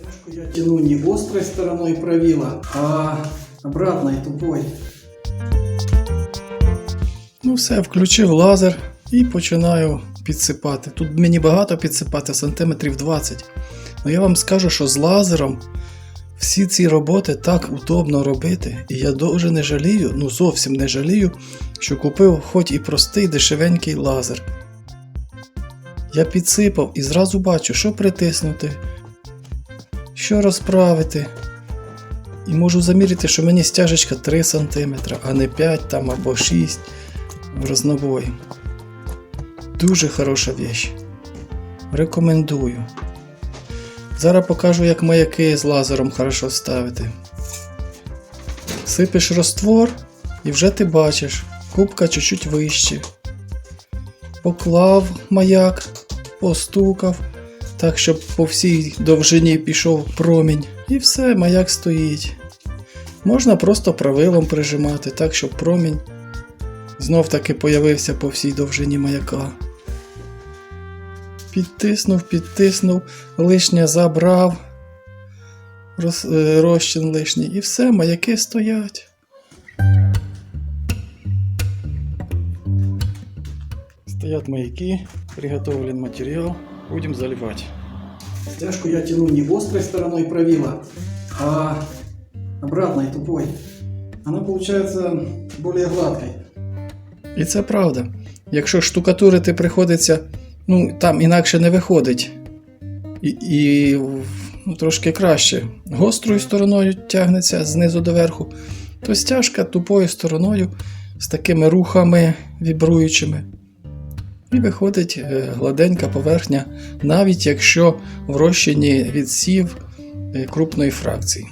Стяжку я тяну не острой стороной правила, а обратной тупой. Ну все, включив лазер і починаю підсипати. Тут мені багато підсипати, сантиметрів 20. Ну я вам скажу, що з лазером всі ці роботи так удобно робити. І я дуже не жалію, ну зовсім не жалію, що купив хоч і простий дешевенький лазер. Я підсипав і зразу бачу, що притиснути, що розправити. І можу заміряти, що мені стяжечка 3 см, а не 5 там або 6 в рознобої. Дуже хороша віч. Рекомендую. Зараз покажу, як маяки з лазером хорошо ставити. Сипиш роствор і вже ти бачиш, кубка чуть-чуть вище. Поклав маяк, постукав, так, щоб по всій довжині пішов промінь. І все, маяк стоїть. Можна просто правилом прижимати, так, щоб промінь знов таки появився по всій довжині маяка. Підтиснув, підтиснув, лишнє забрав, роз, е, розчин лишній, і все, маяки стоять. Стоят маяки, приготовлен материал, будем заливать. Стяжку я тяну не острой стороной правила, а обратной, тупой. Она получается более гладкой. І це правда. Якщо штукатурити приходиться, ну там інакше не виходить. І, і ну, трошки краще. Гострою стороною тягнеться знизу до верху, то стяжка тупою стороною з такими рухами вібруючими. І виходить е, гладенька поверхня, навіть якщо в відсів е, крупної фракції.